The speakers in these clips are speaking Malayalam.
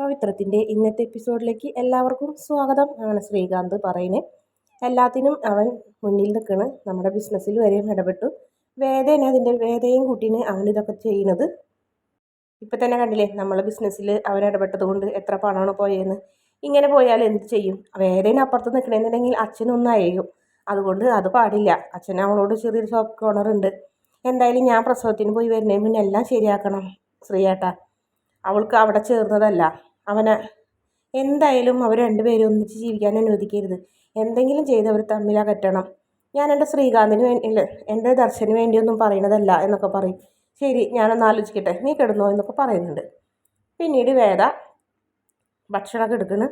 പവിത്രത്തിന്റെ ഇന്നത്തെ എപ്പിസോഡിലേക്ക് എല്ലാവർക്കും സ്വാഗതം. ആണ് ശ്രീകാന്ത് പറയുന്നത് എല്ലാത്തിനും അവൻ മുന്നിൽ നിൽക്കണ്. നമ്മുടെ ബിസിനസ്സിൽ വരെയും ഇടപെട്ടു. വേദന അതിന്റെ വേദയും കൂട്ടിന് അവൻ ഇതൊക്കെ ചെയ്യുന്നത്. ഇപ്പം തന്നെ കണ്ടില്ലേ നമ്മളെ ബിസിനസ്സിൽ അവൻ ഇടപെട്ടത് കൊണ്ട് എത്ര പണമാണ് പോയതെന്ന് ഇങ്ങനെ പോയാൽ എന്ത് ചെയ്യും? വേദന അപ്പുറത്ത് നിൽക്കണമെന്നുണ്ടെങ്കിൽ അച്ഛനൊന്നും അയയും. അതുകൊണ്ട് അത് പാടില്ല. അച്ഛൻ അവളോട് ചെറിയൊരു ഷോപ്പ് കോർണർ ഉണ്ട്. എന്തായാലും ഞാൻ പ്രസവത്തിന് പോയി വരുന്നതിന് മുന്നേ എല്ലാം ശരിയാക്കണം ശ്രീയേട്ടാ. അവൾക്ക് അവിടെ ചേർന്നതല്ല. അവനെ എന്തായാലും അവർ രണ്ടുപേരും ഒന്നിച്ച് ജീവിക്കാൻ അനുവദിക്കരുത്. എന്തെങ്കിലും ചെയ്ത് അവർ തമ്മിൽ അകറ്റണം. ഞാൻ എന്റെ ശ്രീകാന്തിന് വേണ്ടി എന്റെ ദർശന് വേണ്ടിയൊന്നും പറയണതല്ല എന്നൊക്കെ പറയും. ശരി ഞാനൊന്ന് ആലോചിക്കട്ടെ. നീ കിടന്നോ എന്നൊക്കെ പറയുന്നുണ്ട്. പിന്നീട് വേദ ഭക്ഷണമൊക്കെ എടുക്കണ്.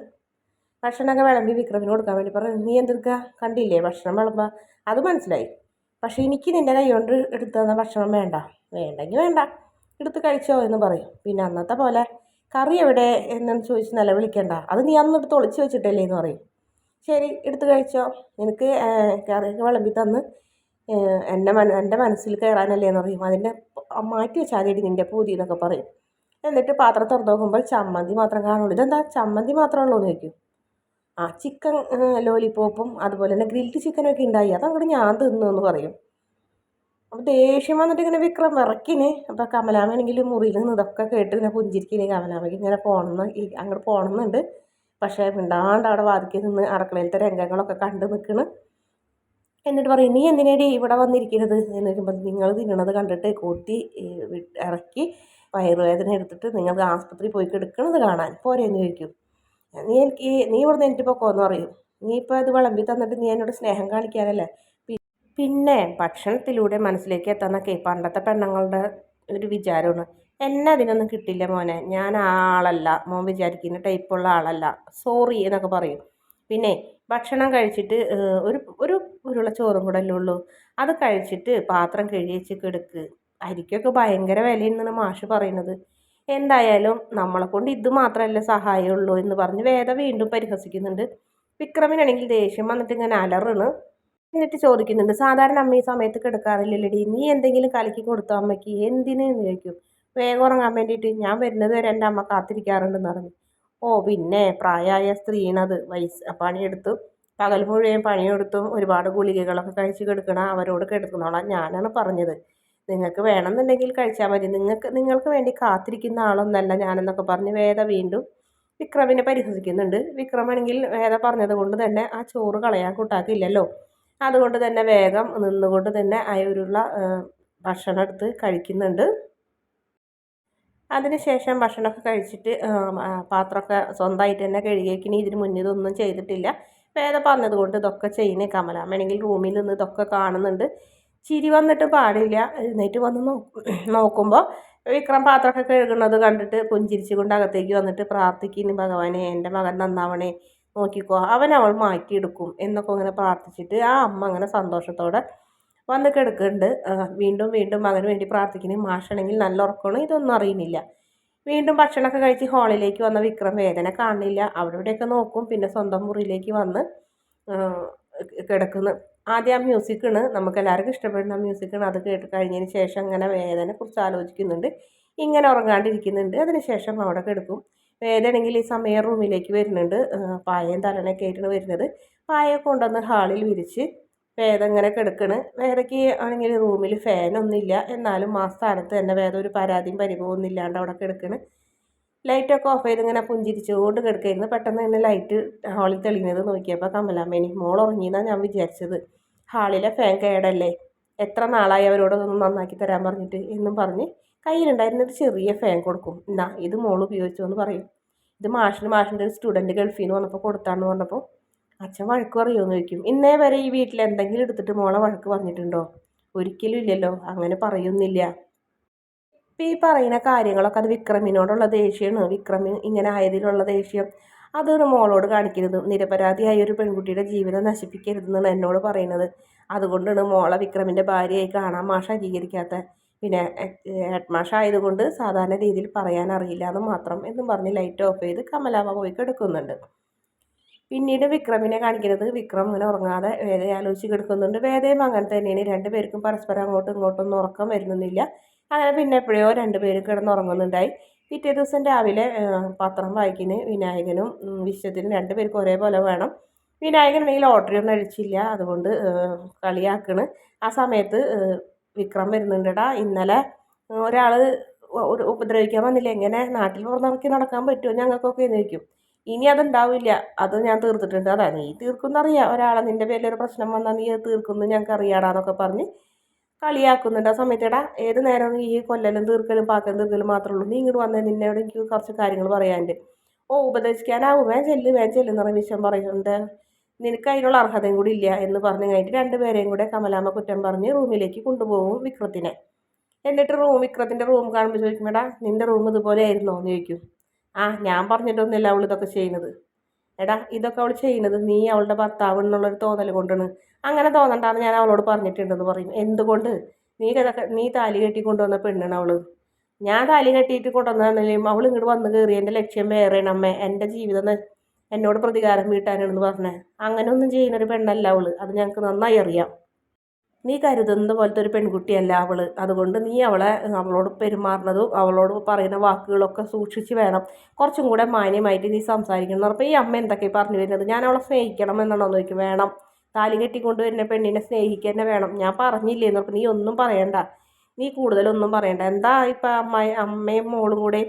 ഭക്ഷണമൊക്കെ വിളമ്പി വിക്രമിന് കൊടുക്കാൻ വേണ്ടി പറഞ്ഞു. നീ എന്തെടുക്കുക കണ്ടില്ലേ ഭക്ഷണം വിളമ്പ അത് മനസ്സിലായി. പക്ഷേ എനിക്ക് നിന്റെ കൈ കൊണ്ട് എടുത്തു തന്ന ഭക്ഷണം വേണ്ട. വേണ്ടെങ്കിൽ വേണ്ട. എടുത്ത് കഴിച്ചോ എന്ന് പറയും. പിന്നെ അന്നത്തെ പോലെ കറി എവിടെ? എന്നു ചോദിച്ച് നിലവിളിക്കണ്ട അത് നീ അന്ന് എടുത്ത് ഒളിച്ച് വെച്ചിട്ടല്ലേ? എന്ന് പറയും. ശരി എടുത്ത് കഴിച്ചോ. നിനക്ക് കറി വിളമ്പി തന്ന് എന്റെ മന എന്റെ മനസ്സിൽ കയറാനല്ലേ? എന്ന് പറയും. അതിന്റെ മാറ്റി വെച്ചാൽ മതി നിന്റെ പൂതി എന്നൊക്കെ പറയും. എന്നിട്ട് പാത്രം തുറന്നു നോക്കുമ്പോൾ ചമ്മന്തി മാത്രം കാണുള്ളൂ. ഇതെന്താ? ചമ്മന്തി മാത്രമേ ഉള്ളൂ? എന്ന് ചോദിക്കും. ആ ചിക്കൻ ലോലിപോപ്പും അതുപോലെ തന്നെ ഗ്രിൽഡ് ചിക്കനൊക്കെ ഉണ്ടായി. അതങ്ങോട്ട് ഞാൻ തിന്നു എന്ന് പറയും. അപ്പോൾ ദേഷ്യം വന്നിട്ട് ഇങ്ങനെ വിക്രം വിറക്കിന്. അപ്പോൾ കമലാമയാണെങ്കിൽ മുറിയിൽ നിന്ന് ഇതൊക്കെ കേട്ട് ഇങ്ങനെ പുഞ്ചിരിക്കിന്. കമലാമയ്ക്ക് ഇങ്ങനെ പോകണമെന്ന് അങ്ങോട്ട് പോകണമെന്നുണ്ട് പക്ഷേ മിണ്ടാണ്ട് അവിടെ വാതിക്കൽ നിന്ന് അടുക്കളയിലത്തെ രംഗങ്ങളൊക്കെ കണ്ട് നിൽക്കണ് എന്നിട്ട് പറയും നീ എന്തിനേടി ഇവിടെ വന്നിരിക്കുന്നത് എന്ന് പറയുമ്പോൾ നിങ്ങൾ തിന്നണത് കണ്ടിട്ട് കൂട്ടി ഇറക്കി വയറുവേദന എടുത്തിട്ട് നിങ്ങൾ ആസ്പത്രി പോയി കിടക്കണത് കാണാൻ. പോരെന്ന് ചോദിക്കും. നീ എനിക്ക് നീ ഇവിടെ നിന്ന് എനിക്ക് പൊക്കോന്ന് പറയും. നീ ഇപ്പോൾ ഇത് വിളമ്പി തന്നിട്ട് നീ എന്നോട് സ്നേഹം കാണിക്കാനല്ലേ? പിന്നെ ഭക്ഷണത്തിലൂടെ മനസ്സിലേക്ക് എത്താന്നൊക്കെ പണ്ടത്തെ പെണ്ണുങ്ങളുടെ ഒരു വിചാരമാണ്. എന്നെ അതിനൊന്നും കിട്ടില്ല മോനെ. ഞാൻ ആളല്ല. മോൻ വിചാരിക്കുന്ന ടൈപ്പുള്ള ആളല്ല. സോറി എന്നൊക്കെ പറയും. പിന്നെ ഭക്ഷണം കഴിച്ചിട്ട് ഒരു ഒരു ഉരുള ചോറും കൂടെ അല്ലേ ഉള്ളൂ. അത് കഴിച്ചിട്ട് പാത്രം കഴുകിച്ച് കിടക്ക്. അരിക്കൊക്കെ ഭയങ്കര വിലയെന്നാണ് മാഷ് പറയുന്നത്. എന്തായാലും നമ്മളെ കൊണ്ട് ഇത് മാത്രമല്ല സഹായമുള്ളൂ എന്ന് പറഞ്ഞ് വേദ വീണ്ടും പരിഹസിക്കുന്നുണ്ട്. വിക്രമിനാണെങ്കിൽ ദേഷ്യം വന്നിട്ട് ഇങ്ങനെ അലറണ്. എന്നിട്ട് ചോദിക്കുന്നുണ്ട് സാധാരണ അമ്മ ഈ സമയത്ത് കിടക്കാറില്ലല്ലേടി? നീ എന്തെങ്കിലും കലക്കി കൊടുത്തോ അമ്മയ്ക്ക്? എന്തിന് എന്ന് ചോദിക്കും. വേഗം ഉറങ്ങാൻ വേണ്ടിയിട്ട് ഞാൻ വരുന്നത് വരെ എന്റെ അമ്മ കാത്തിരിക്കാറുണ്ടെന്ന് പറഞ്ഞു. ഓ പിന്നെ പ്രായമായ സ്ത്രീണത്. വയസ്സ് പണിയെടുത്തു. പകൽ മുഴുവൻ പണിയെടുത്തും ഒരുപാട് ഗുളികകളൊക്കെ കഴിച്ച് കിടക്കണം അവരോട് കിടക്കുന്നോളാം. ഞാനാണ് പറഞ്ഞത്. നിങ്ങൾക്ക് വേണമെന്നുണ്ടെങ്കിൽ കഴിച്ചാൽ മതി. നിങ്ങൾക്ക് നിങ്ങൾക്ക് വേണ്ടി കാത്തിരിക്കുന്ന ആളൊന്നല്ല ഞാനെന്നൊക്കെ പറഞ്ഞ് വേദ വീണ്ടും വിക്രമിനെ പരിഹസിക്കുന്നുണ്ട്. വിക്രമാണെങ്കിൽ വേദ പറഞ്ഞത് കൊണ്ട് തന്നെ ആ ചോറ് കളയാൻ കൂട്ടാക്കില്ലല്ലോ. അതുകൊണ്ട് തന്നെ വേഗം നിന്നുകൊണ്ട് തന്നെ അയവിലുള്ള ഭക്ഷണം എടുത്ത് കഴിക്കുന്നുണ്ട്. അതിനുശേഷം ഭക്ഷണമൊക്കെ കഴിച്ചിട്ട് പാത്രമൊക്കെ സ്വന്തമായിട്ട് തന്നെ കഴുകിയേക്കിനി ഇതിന് മുന്നേ ഇതൊന്നും ചെയ്തിട്ടില്ല. വേദ പറഞ്ഞതുകൊണ്ട് ഇതൊക്കെ ചെയ്യുന്നത് കമലാമ്മയാണെങ്കിൽ റൂമിൽ നിന്ന് ഇതൊക്കെ കാണുന്നുണ്ട്. ചിരി വന്നിട്ട് പാടില്ല. എഴുന്നേറ്റ് വന്ന് നോക്കുമ്പോൾ വിക്രം പാത്രമൊക്കെ കഴുകുന്നത് കണ്ടിട്ട് പുഞ്ചിരിച്ചു കൊണ്ട് അകത്തേക്ക് വന്നിട്ട് പ്രാർത്ഥിക്കുന്നു. ഭഗവാനെ എന്റെ മകൻ നന്നാവണേ. നോക്കിക്കോ. അവൻ അവൾ മാറ്റിയെടുക്കും എന്നൊക്കെ ഇങ്ങനെ പ്രാർത്ഥിച്ചിട്ട് ആ അമ്മ അങ്ങനെ സന്തോഷത്തോടെ വന്ന് കിടക്കുന്നുണ്ട്. വീണ്ടും വീണ്ടും മകന് വേണ്ടി പ്രാർത്ഥിക്കുന്നു. മാഷാണെങ്കിൽ നല്ല ഉറക്കമാണ്? ഇതൊന്നും അറിയുന്നില്ല. വീണ്ടും ഭക്ഷണമൊക്കെ കഴിച്ച് ഹാളിലേക്ക് വന്ന വിക്രം വേദന കാണില്ല അവിടെ നോക്കും. പിന്നെ സ്വന്തം മുറിയിലേക്ക് വന്ന് കിടക്കുന്നു. ആദ്യം ആ മ്യൂസിക്കാണ് നമുക്ക് എല്ലാവർക്കും ഇഷ്ടപ്പെടുന്ന മ്യൂസിക്കാണ് അത് കേട്ട് കഴിഞ്ഞതിന് ശേഷം അങ്ങനെ വേദനയെക്കുറിച്ച് കുറിച്ച് ആലോചിക്കുന്നുണ്ട്. ഇങ്ങനെ ഉറങ്ങാണ്ടിരിക്കുന്നുണ്ട്. അതിന് ശേഷം അവിടെ കിടക്കും. വേദയാണെങ്കിൽ ഈ സമയം റൂമിലേക്ക് വരുന്നുണ്ട്. പായയും തലനൊക്കെ ആയിട്ടാണ് വരുന്നത്. പായ കൊണ്ടുവന്ന് ഹാളിൽ വിരിച്ച് വേദം ഇങ്ങനെ കിടക്കണ്. വേദയ്ക്ക് ആണെങ്കിൽ റൂമിൽ ഫാനൊന്നുമില്ല എന്നാലും ആ സ്ഥാനത്ത് തന്നെ വേറെ ഒരു പരാതിയും പരിഭവമൊന്നും ഇല്ലാണ്ട് അവിടെ കിടക്കണ്. ലൈറ്റൊക്കെ ഓഫ് ചെയ്ത് ഇങ്ങനെ പുഞ്ചിരിച്ചുകൊണ്ട് കിടക്കായിരുന്നു. പെട്ടെന്ന് തന്നെ ലൈറ്റ് ഹാളിൽ തെളിയുന്നത് നോക്കിയപ്പോൾ കമലാമേനി മോൾ ഉറങ്ങിയെന്നാണ് ഞാൻ വിചാരിച്ചത്. ഹാളിലെ ഫാൻ കേടല്ലേ? എത്ര നാളായി അവരോടൊന്നും നന്നാക്കി തരാൻ പറഞ്ഞിട്ട് എന്നും പറഞ്ഞ് കയ്യിലുണ്ടായിരുന്നൊരു ചെറിയ ഫാൻ കൊടുക്കും. എന്നാ ഇത് മോൾ ഉപയോഗിച്ചു എന്ന് പറയും. ഇത് മാഷിന് മാഷിന്റെ ഒരു സ്റ്റുഡന്റ് ഗൾഫിൽ നിന്ന് വന്നപ്പോൾ കൊടുത്താന്ന് പറഞ്ഞപ്പോൾ അച്ഛൻ വഴക്ക് പറയുമെന്ന് ചോദിക്കും. ഇന്നേ വരെ ഈ വീട്ടിൽ എന്തെങ്കിലും എടുത്തിട്ട് മോളെ വഴക്ക് പറഞ്ഞിട്ടുണ്ടോ? ഒരിക്കലും ഇല്ലല്ലോ. അങ്ങനെ പറയുന്നില്ല. ഇപ്പം ഈ പറയുന്ന കാര്യങ്ങളൊക്കെ അത് വിക്രമിനോടുള്ള ദേഷ്യമാണ്. വിക്രമി ഇങ്ങനെ ആയതിലുള്ള ദേഷ്യം. അതൊരു മോളോട് കാണിക്കരുത്. നിരപരാധിയായ ഒരു പെൺകുട്ടിയുടെ ജീവിതം നശിപ്പിക്കരുതെന്നാണ് എന്നോട് പറയുന്നത്. അതുകൊണ്ടാണ് മോളെ വിക്രമിന്റെ ഭാര്യയായി കാണാൻ മാഷ അംഗീകരിക്കാത്ത പിന്നെ ഹെഡ് മാഷ് ആയതുകൊണ്ട് സാധാരണ രീതിയിൽ പറയാൻ അറിയില്ല എന്ന് മാത്രം എന്നും പറഞ്ഞ് ലൈറ്റ് ഓഫ് ചെയ്ത് കമലാമ്മ പോയി കിടക്കുന്നുണ്ട്. പിന്നീട് വിക്രമിനെ കാണിക്കുന്നത് വിക്രം ഇങ്ങനെ ഉറങ്ങാതെ വേദയെ ആലോചിച്ച് കിടക്കുന്നുണ്ട്. വേദയും അങ്ങനെ തന്നെയാണ്. രണ്ടുപേർക്കും പരസ്പരം അങ്ങോട്ടും ഇങ്ങോട്ടും ഒന്നും ഉറക്കം വരുന്നില്ല. അങ്ങനെ പിന്നെ എപ്പോഴോ രണ്ടുപേരും കിടന്നുറങ്ങുന്നുണ്ടായി. പിറ്റേ ദിവസം രാവിലെ പത്രം വായിക്കുന്ന വിനായകനും വിശ്വത്തിനും രണ്ടുപേർക്കും ഒരേപോലെ വേണം. വിനായകനാണെങ്കിൽ ലോട്ടറി ഒന്നും അഴിച്ചില്ല അതുകൊണ്ട് കളിയാക്കണ്. ആ സമയത്ത് വിക്രം വരുന്നുണ്ടടാ. ഇന്നലെ ഒരാൾ ഒരു ഉപദ്രവിക്കാൻ വന്നില്ല? എങ്ങനെ? നാട്ടിൽ പുറത്തിറക്കി നടക്കാൻ പറ്റുമോ? ഞങ്ങൾക്കൊക്കെ എന്ന് ചോദിക്കും. ഇനി അതുണ്ടാവില്ല. അത് ഞാൻ തീർത്തിട്ടുണ്ട്. അതാ നീ തീർക്കുന്നറിയാം ഒരാളെ നിന്റെ പേരിൽ ഒരു പ്രശ്നം വന്നാൽ നീ അത് തീർക്കുന്നു ഞങ്ങൾക്ക് അറിയാടാന്നൊക്കെ പറഞ്ഞ് കളിയാക്കുന്നുണ്ട് ആ സമയത്തേടാ. ഏത് നേരം ഈ കൊല്ലലും തീർക്കലും പാക്കലും തീർക്കലും മാത്രമേ ഉള്ളൂ. നീ ഇങ്ങോട്ട് വന്നേ നിന്നോട് എനിക്ക് കുറച്ച് കാര്യങ്ങൾ പറയാനുണ്ട്. ഓ ഉപദേശിക്കാനാവും. വേൻ ചെല്ല് വേൻ ചെല്ലുന്ന വിഷയം പറയുന്നുണ്ട്. നിനക്ക് അതിനുള്ള അർഹതയും കൂടി ഇല്ല എന്ന് പറഞ്ഞു കഴിഞ്ഞിട്ട് രണ്ടുപേരെയും കൂടെ കമലാമ്മ കുറ്റം പറഞ്ഞ് റൂമിലേക്ക് കൊണ്ടുപോകും വിക്രത്തിനെ. എന്നിട്ട് റൂം വിക്രത്തിന്റെ റൂം കാണുമ്പോൾ ചോദിക്കും എടാ നിന്റെ റൂം ഇതുപോലെ ആയിരുന്നോ? എന്ന് ചോദിക്കും. ആ ഞാൻ പറഞ്ഞിട്ടൊന്നുമില്ല അവൾ ഇതൊക്കെ ചെയ്യുന്നത്. എടാ ഇതൊക്കെ അവൾ ചെയ്യുന്നത് നീ അവളുടെ ഭർത്താവ് എന്നുള്ളൊരു തോന്നൽ കൊണ്ടാണ്. അങ്ങനെ തോന്നണ്ടാന്ന് ഞാൻ അവളോട് പറഞ്ഞിട്ടുണ്ടെന്ന് പറയും. എന്തുകൊണ്ട്? നീ കഥ നീ താലി കെട്ടി കൊണ്ടുവന്ന പെണ്ണാണ് അവൾ ഞാൻ താലി കെട്ടിയിട്ട് കൊണ്ടുവന്നാണെങ്കിലും അവൾ ഇങ്ങോട്ട് വന്ന് കയറി എന്റെ ലക്ഷ്യം വേറെയാണ് അമ്മേ. എന്റെ ജീവിതം എന്നോട് പ്രതികാരം വീട്ടാനാണെന്ന് പറഞ്ഞേ. അങ്ങനെ ഒന്നും ചെയ്യുന്നൊരു പെണ്ണല്ല അവൾ. അത് ഞങ്ങൾക്ക് നന്നായി അറിയാം. നീ കരുതുന്നത് പോലത്തെ ഒരു പെൺകുട്ടിയല്ല അവൾ. അതുകൊണ്ട് നീ അവളെ അവളോട് പെരുമാറുന്നതും അവളോട് പറയുന്ന വാക്കുകളൊക്കെ സൂക്ഷിച്ച് വേണം. കുറച്ചും കൂടെ മാന്യമായിട്ട് നീ സംസാരിക്കണം എന്ന് പറഞ്ഞപ്പോൾ ഈ അമ്മ എന്തൊക്കെ പറഞ്ഞു വരുന്നത്? ഞാൻ അവളെ സ്നേഹിക്കണം എന്നാണോ നോക്കി വേണം. താലി കെട്ടിക്കൊണ്ട് വരുന്ന പെണ്ണിനെ സ്നേഹിക്കുക തന്നെ വേണം. ഞാൻ പറഞ്ഞില്ലേ എന്ന് പറഞ്ഞപ്പോൾ നീ ഒന്നും പറയണ്ട. നീ കൂടുതലൊന്നും പറയണ്ട. എന്താ ഇപ്പം അമ്മ അമ്മയും മോളും കൂടെ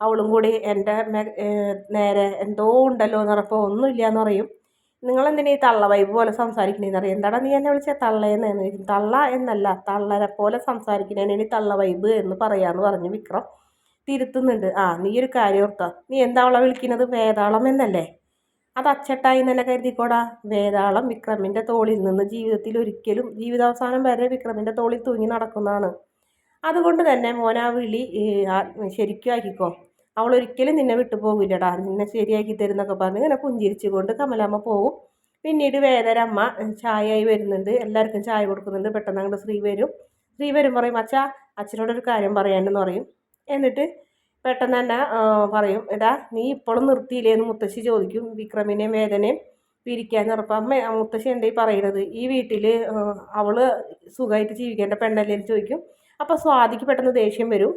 അവളും കൂടി എന്റെ നേരെ എന്തോ ഉണ്ടല്ലോ എന്ന് പറഞ്ഞപ്പോൾ ഒന്നുമില്ല എന്ന് പറയും. നിങ്ങളെന്തിനാ ഈ തള്ള വൈബ് പോലെ സംസാരിക്കണേന്ന് അറിയാം. എന്താടാ നീ എന്നെ വിളിച്ച തള്ളയെന്ന് ചോദിക്കും. തള്ള എന്നല്ല തള്ളരെ പോലെ സംസാരിക്കണേനാണ് തള്ള വൈബ് എന്ന് പറയാമെന്ന് പറഞ്ഞു വിക്രം തിരുത്തുന്നുണ്ട്. ആ നീ ഒരു കാര്യം ഓർത്താ. നീ എന്താ അവളെ വിളിക്കുന്നത് വേതാളം എന്നല്ലേ? അത് അച്ചട്ടായി തന്നെ കരുതിക്കോടാ. വേതാളം വിക്രമിന്റെ തോളിൽ നിന്ന് ജീവിതത്തിൽ ഒരിക്കലും ജീവിതാവസാനം വരെ വിക്രമിന്റെ തോളിൽ തൂങ്ങി നടക്കുന്നതാണ്. അതുകൊണ്ട് തന്നെ മോനാ വിളി ശരിക്കും ആക്കിക്കോ. അവൾ ഒരിക്കലും നിന്നെ വിട്ടു പോകില്ലടാ നിന്നെ ശരിയാക്കി തരുന്നൊക്കെ പറഞ്ഞ് ഇങ്ങനെ പുഞ്ചിരിച്ചുകൊണ്ട് കമലാമ്മ പോകും പിന്നീട് വേദരമ്മ ചായയായി വരുന്നുണ്ട്. എല്ലാവർക്കും ചായ കൊടുക്കുന്നുണ്ട്. പെട്ടെന്ന് അങ്ങോട്ട് ശ്രീ വരും. ശ്രീ വരും പറയും അച്ഛാ അച്ഛനോടൊരു കാര്യം പറയാനെന്ന് പറയും. എന്നിട്ട് പെട്ടെന്ന് തന്നെ പറയും എടാ നീ ഇപ്പോഴും നിർത്തിയില്ലേ? എന്ന് മുത്തശ്ശി ചോദിക്കും. വിക്രമിനെയും വേദനയും പിരിക്കാൻ ഉറപ്പം അമ്മ മുത്തശ്ശി എന്തായി പറയുന്നത് ഈ വീട്ടിൽ അവൾ സുഖമായിട്ട് ജീവിക്കേണ്ട പെണ്ണല്ലേ? എന്ന് ചോദിക്കും. അപ്പോൾ സ്വാതിക്ക് പെട്ടെന്ന് ദേഷ്യം വരും.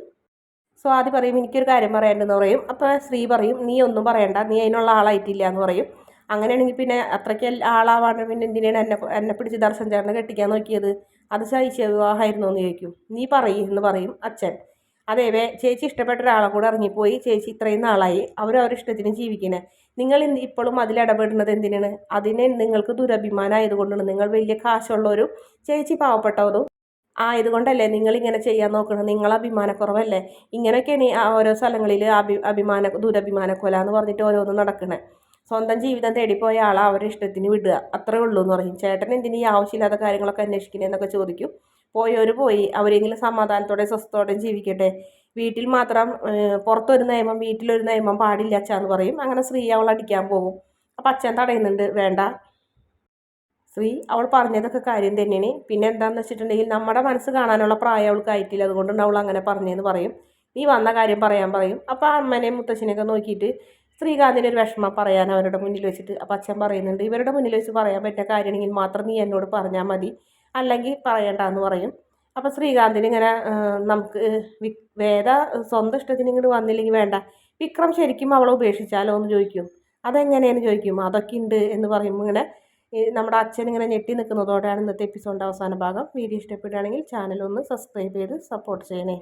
സ്വാതി പറയും എനിക്കൊരു കാര്യം പറയാനുണ്ടെന്ന് പറയും. അപ്പോൾ ശ്രീ പറയും നീ ഒന്നും പറയണ്ട നീ അതിനുള്ള ആളായിട്ടില്ല എന്ന് പറയും. അങ്ങനെയാണെങ്കിൽ പിന്നെ അത്രയ്ക്ക് ആളാവാണ്ട് പിന്നെ എന്തിനാണ് എന്നെ എന്നെ പിടിച്ച് ദർശൻ ചേർന്ന് കെട്ടിക്കാൻ നോക്കിയത്? അത് ശൈശ വിവാഹമായിരുന്നു എന്ന് ചോദിക്കും. നീ പറയും എന്ന് പറയും അച്ഛൻ. അതേവേ ചേച്ചി ഇഷ്ടപ്പെട്ട ഒരാളെ കൂടെ ഇറങ്ങിപ്പോയി. ചേച്ചി ഇത്രയും നാളായി. അവരവരുടെ ഇഷ്ടത്തിന് ജീവിക്കണേ. നിങ്ങൾ ഇപ്പോഴും അതിലിടപെടുന്നത് എന്തിനാണ്? അതിനെ നിങ്ങൾക്ക് ദുരഭിമാനമായതുകൊണ്ടാണ് നിങ്ങൾ വലിയ കാശുള്ളവരും ചേച്ചി പാവപ്പെട്ടവരും ആയതുകൊണ്ടല്ലേ നിങ്ങൾ ഇങ്ങനെ ചെയ്യാൻ നോക്കണം നിങ്ങൾ അഭിമാനക്കുറവല്ലേ? ഇങ്ങനെയൊക്കെയാണ് ഓരോ സ്ഥലങ്ങളിൽ അഭി അഭിമാന ദുരഭിമാനക്കൊല എന്ന് പറഞ്ഞിട്ട് ഓരോന്നും നടക്കണേ. സ്വന്തം ജീവിതം തേടിപ്പോയ ആളെ അവരുടെ ഇഷ്ടത്തിന് വിടുക. അത്രേ ഉള്ളൂ എന്ന് പറയും. ചേട്ടൻ എന്തിനീ ആവശ്യമില്ലാത്ത കാര്യങ്ങളൊക്കെ അന്വേഷിക്കണേന്നൊക്കെ ചോദിക്കും. പോയവർ പോയി. അവരെങ്കിലും സമാധാനത്തോടെ സ്വസ്ഥത്തോടെ ജീവിക്കട്ടെ. വീട്ടിൽ മാത്രം പുറത്തൊരു നിയമം വീട്ടിലൊരു നിയമം പാടില്ല അച്ഛാന്ന് പറയും. അങ്ങനെ സ്ത്രീ അവൾ അടിക്കാൻ പോകും. അപ്പം അച്ഛൻ തടയുന്നുണ്ട്. വേണ്ട. സ്ത്രീ അവൾ പറഞ്ഞതൊക്കെ കാര്യം തന്നെയാണ്. പിന്നെ എന്താണെന്ന് വെച്ചിട്ടുണ്ടെങ്കിൽ നമ്മുടെ മനസ്സ് കാണാനുള്ള പ്രായം അവൾക്ക് ആയിട്ടില്ല. അതുകൊണ്ടാണ് അവൾ അങ്ങനെ പറഞ്ഞതെന്ന് പറയും. നീ വന്ന കാര്യം പറയാൻ പറയും. അപ്പോൾ അമ്മനെയും മുത്തശ്ശനെയൊക്കെ നോക്കിയിട്ട് ശ്രീകാന്തിന് ഒരു വിഷമം പറയാൻ അവരുടെ മുന്നിൽ വെച്ചിട്ട് അപ്പം അച്ഛൻ പറയുന്നുണ്ട് ഇവരുടെ മുന്നിൽ വെച്ച് പറയാൻ പറ്റിയ കാര്യമാണെങ്കിൽ മാത്രം നീ എന്നോട് പറഞ്ഞാൽ മതി. അല്ലെങ്കിൽ പറയണ്ട എന്ന് പറയും. അപ്പോൾ ശ്രീകാന്തിന് ഇങ്ങനെ നമുക്ക് വേദ സ്വന്തം ഇഷ്ടത്തിന് ഇങ്ങോട്ട് വന്നില്ലെങ്കിൽ വേണ്ട. വിക്രം ശരിക്കും അവളെ ഉപേക്ഷിച്ചാലോ എന്ന് ചോദിക്കും. അതെങ്ങനെയെന്ന് ചോദിക്കും. അതൊക്കെ ഉണ്ട് എന്ന് പറയുമ്പോൾ ഇങ്ങനെ നമ്മുടെ അച്ഛൻ ഇങ്ങനെ ഞെട്ടി നിൽക്കുന്നതോടെയാണ് ഇന്നത്തെ എപ്പിസോഡിന്റെ അവസാന ഭാഗം. വീഡിയോ ഇഷ്ടപ്പെടുകയാണെങ്കിൽ ചാനൽ ഒന്ന് സബ്സ്ക്രൈബ് ചെയ്ത് സപ്പോർട്ട് ചെയ്യണേ.